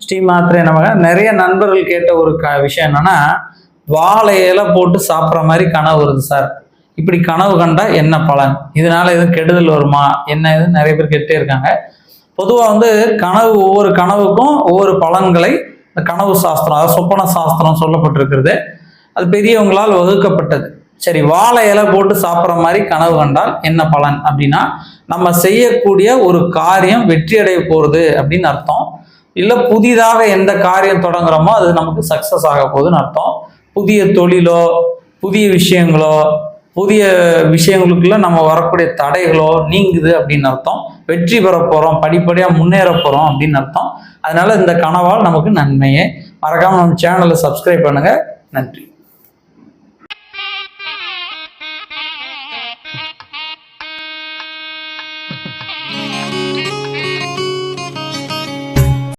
ஸ்ரீ மாத்திரை நமக. நிறைய நண்பர்கள் கேட்ட ஒரு க விஷயம் என்னன்னா வாழை போட்டு சாப்பிட்ற மாதிரி கனவு வருது சார். இப்படி கனவு கண்டா என்ன பலன்? இதனால எதுவும் கெடுதல் வருமா? என்ன இது? நிறைய பேர் கேட்டே இருக்காங்க. பொதுவாக வந்து கனவு ஒவ்வொரு கனவுக்கும் ஒவ்வொரு பலன்களை இந்த கனவு சாஸ்திரம் அதாவது சொப்பன சாஸ்திரம் சொல்லப்பட்டிருக்கிறது. அது பெரியவங்களால் வகுக்கப்பட்டது. சரி வாழை இலை போட்டு சாப்பிட்ற மாதிரி கனவு கண்டால் என்ன பலன்? அப்படின்னா நம்ம செய்யக்கூடிய ஒரு காரியம் வெற்றி அடைய போகிறது அப்படின்னு அர்த்தம். இல்லை புதிதாக எந்த காரியம் தொடங்குறோமோ அது நமக்கு சக்ஸஸ் ஆக போகுதுன்னு அர்த்தம். புதிய தொழிலோ புதிய விஷயங்களோ புதிய விஷயங்களுக்குள்ள நம்ம வரக்கூடிய தடைகளோ நீங்குது அப்படின்னு அர்த்தம். வெற்றி பெற போகிறோம் படிப்படியாக முன்னேற போகிறோம் அப்படின்னு அர்த்தம். அதனால இந்த கனவால் நமக்கு நன்மையே. மறக்காமல் நம்ம சேனலை சப்ஸ்கிரைப் பண்ணுங்கள் நன்றி.